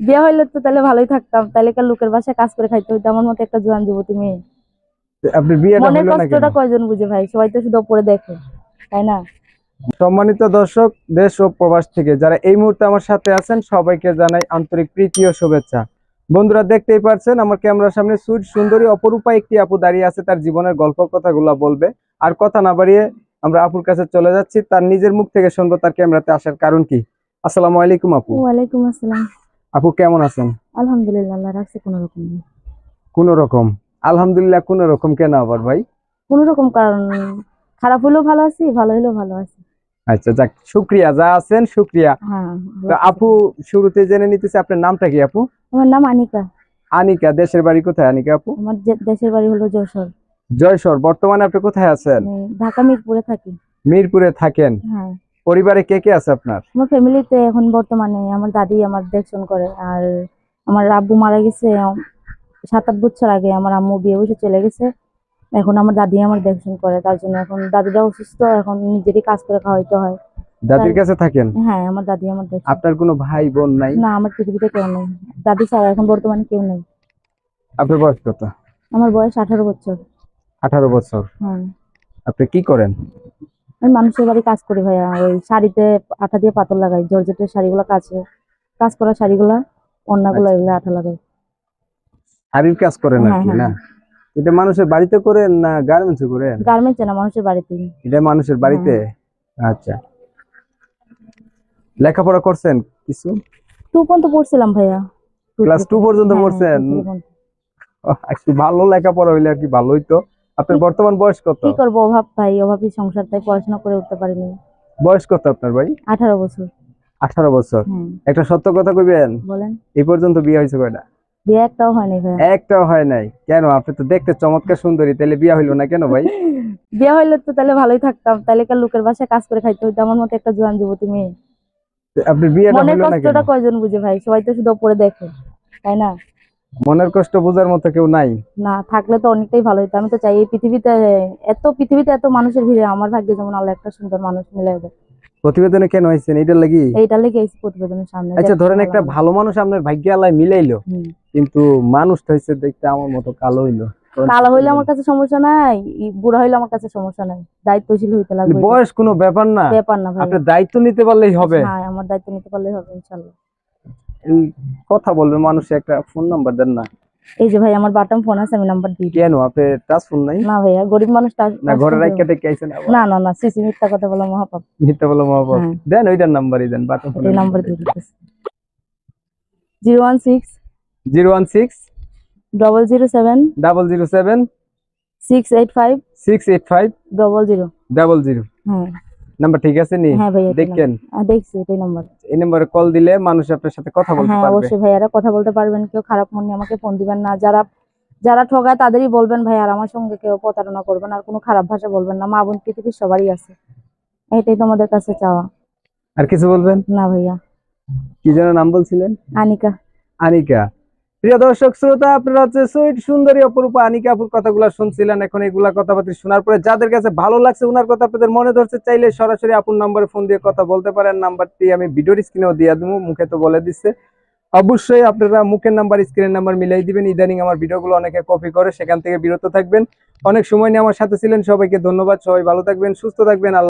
বিয়ে হইলে তো তাহলে ভালোই থাকতাম। তাহলে কার লোকের বাসায় কাজ করে খাইতে হইতো। আমার মতো একটা জোয়ান যুবতী মেয়ে। আপনি বিয়েটা মনের হলো না কেন? কষ্টটা কয়জন বুঝে ভাই? সবাই তো শুধু উপরে দেখে তাই না? সম্মানিত দর্শক দেশ ও প্রবাস থেকে যারা এই মুহূর্তে আমার সাথে আছেন সবাইকে জানাই আন্তরিক প্রীতি ও শুভেচ্ছা। বন্ধুরা দেখতেই পারছেন আমার ক্যামেরার সামনে সুইট সুন্দরী অপরূপা একটি আপু দাঁড়িয়ে আছে। তার জীবনের গল্প কথাগুলো বলবে। আর কথা না বাড়িয়ে আমরা আপুর কাছে চলে যাচ্ছি। তার নিজের মুখ থেকে শুনব তার ক্যামেরাতে আসার কারণ কি? আসসালামু আলাইকুম আপু। ওয়ালাইকুম আসসালাম। আপু কেমন আছেন? আলহামদুলিল্লাহ আল্লাহ রাখছে কোনো রকম কোন রকম? আলহামদুলিল্লাহ কোন রকম কেন আবার ভাই? কোনো রকম কারণ খারাপ হলেও ভালো আছি ভালো হলেও ভালো আছি। আচ্ছা যাক শুক্রিয়া যা আছেন শুক্রিয়া। হ্যাঁ তো আপু শুরুতে জেনে নিতেছি আপনার নামটা কি আপু? আমার নাম আনিকা। আনিকা দেশের বাড়ি কোথায় আনিকা আপু? আমার দেশের বাড়ি হলো যশোর। জয়সর বর্তমানে আপনি কোথায় আছেন? ঢাকা মিরপুরে থাকি। মিরপুরে থাকেন। হ্যাঁ। পরিবারে কে কে আছে আপনার? আমার ফ্যামিলিতে এখন বর্তমানে আমার দাদি আমার দেখশন করে। আর আমার আব্বু মারা গেছে সাত আট বছর আগে আমার আম্মু বিয়ে বসে চলে গেছে। এখন আমার দাদি আমার দেখশন করে তার জন্য এখন দাদিটা অসুস্থ এখন নিজেরই কাজ করে খাওয়াইতে হয়। দাদির কাছে থাকেন? হ্যাঁ আমার দাদি আমার দেখশন আপনার কোনো ভাই বোন নাই? না আমার পৃথিবীতে কেউ নেই। দাদি ছাড়া এখন বর্তমানে কেউ নেই। আপনার বয়স কত? আমার বয়স আঠারো বছর। আঠারো বছর। হ্যাঁ। আপনি কি করেন? আমি মানুষের বাড়ি কাজ করি ভাইয়া। ওই শাড়িতে আঠা দিয়ে পাথর লাগাই জর্জেটের শাড়িগুলো কাছে। কাজ করা শাড়িগুলা অন্যগুলো আচ্ছা। এগুলো আঠা লাগাই। শাড়ির কাজ করেন আর হ্যাঁ, কি না? হ্যাঁ। এটা মানুষের বাড়িতে করেন না গার্মেন্টসে করেন? গার্মেন্টস না মানুষের বাড়িতে এটা মানুষের বাড়িতে? আচ্ছা। লেখাপড়া করছেন কিছু? টু পর্যন্ত পড়ছিলাম ভাইয়া। ক্লাস টু পর্যন্ত হ্যাঁ, পড়ছেন? একটু ভালো লেখাপড়া হইলে আর কি ভালোই তো। আপনার বর্তমান বয়স কত? কি করব অভাব ভাই অভাবী সংসার তাই পড়াশোনা করে উঠতে পারিনি। বয়স কত আপনার ভাই? আঠারো বছর। আঠারো বছর। হ্যাঁ একটা সত্য কথা কইবেন? বলেন। এই পর্যন্ত বিয়ে হয়েছে কয়টা? বিয়ে একটাও হয়নি ভাইয়া একটাও হয় নাই। কেন? আপনি তো দেখতে চমৎকার সুন্দরী তাহলে বিয়ে হইল না কেন ভাই? বিয়ে হইলে তো তাহলে ভালোই থাকতাম। তাহলে কার লোকের বাসায় কাজ করে খাইতে হইতো? আমার মতো একটা জোয়ান যুবতী মেয়ে। আপনি বিয়েটা হইল না কেন? কষ্টটা কয়জন বুঝে ভাই? সবাই তো শুধু উপরে দেখে তাই না? মনের কষ্ট বোঝার মতো কেউ নাই। না থাকলে তো অনেকটাই ভালো হতো আমি তো চাই এই পৃথিবীতে এত পৃথিবীতে এত মানুষের ভিড়ে আমার ভাগ্যে যেমন আল্লাহ একটা সুন্দর মানুষ মিলে দেয়। প্রতিবেদনে কেন হয়েছেন এটার লাগি? এইটা লেগে এই প্রতিবেদনের সামনে। আচ্ছা ধরেন একটা ভালো মানুষ আপনার ভাগ্যে আল্লাহ মিলাইলো। কিন্তু মানুষটা হচ্ছে দেখতে আমার মতো কালো হইল। কালো হইলে আমার কাছে সমস্যা নাই বুড়া হইলে আমার কাছে সমস্যা নাই। দায়িত্বশীল হইতে লাগবে। বয়স কোনো ব্যাপার না। ব্যাপার না আপনি দায়িত্ব নিতে পারলেই হবে। হ্যাঁ আমার দায়িত্ব নিতে পারলেই হবে ইনশাল্লাহ। এই কথা বলবে মানুষ একটা ফোন নাম্বার দেন না। এই যে ভাই আমার বাটাম ফোন আছে আমি নাম্বার দিই। কেন? আপনি টাচ ফোন নাই? না ভাইয়া গরিব মানুষ টাচ- না ঘরে দেবে। টেকে আইছেন না না না সিসি মিথ্যা কথা বলা মহাপাপ। মিথ্যা বলো মহাবাব হ্যাঁ। দেন ওইটার নাম্বারই দেন বাটন ফোন এই নাম্বার দিয়ে দিতেছি। Zero one six zero one six double zero seven double zero seven six eight five six eight five double zero double zero হ্যাঁ। নাম্বার ঠিক আছে নি? হ্যাঁ দেখেন। দেখছি এটাই নাম্বার। এই নাম্বারে কল দিলে মানুষ আপনার সাথে কথা বলতে হ্যাঁ পারবে। অবশ্যই ভাইয়ারা কথা বলতে পারবেন কেউ খারাপ মনে আমাকে ফোন দিবেন না। যারা যারা ঠগায় তাদেরই বলবেন ভাই আর আমার সঙ্গে কেউ প্রতারণা করবেন আর কোনো খারাপ ভাষা বলবেন না। মা বোন পৃথিবীর সবারই আছে। এটাই তোমাদের কাছে চাওয়া। আর কিছু বলবেন? না ভাইয়া। কি যেন নাম বলছিলেন? আনিকা। আনিকা। প্রিয় দর্শক, শ্রোতা, আপনারা হচ্ছে সুইট, সুন্দরী, অপরূপা, আনিকা আপুর কথাগুলো শুনছিলেন, এখন এগুলা কথাবার্তা শোনার পরে যাদের কাছে ভালো লাগছে ওনার কথা আপনাদের মনে ধরছে, চাইলে সরাসরি আপুর নাম্বারে ফোন দিয়ে কথা বলতে পারেন। নাম্বারটি আমি ভিডিওর স্ক্রিনেও দিয়ে দেবো, মুখে তো বলে দিচ্ছে। অবশ্যই আপনারা মুখের নাম্বার, স্ক্রিনের নাম্বার মিলাই দিবেন। ইদানিং আমার ভিডিওগুলো অনেকে কপি করে সেখান থেকে বিরত থাকবেন। অনেক সময় নিয়ে আমার সাথে ছিলেন সবাইকে ধন্যবাদ। সবাই ভালো থাকবেন, সুস্থ থাকবেন। আল্লাহ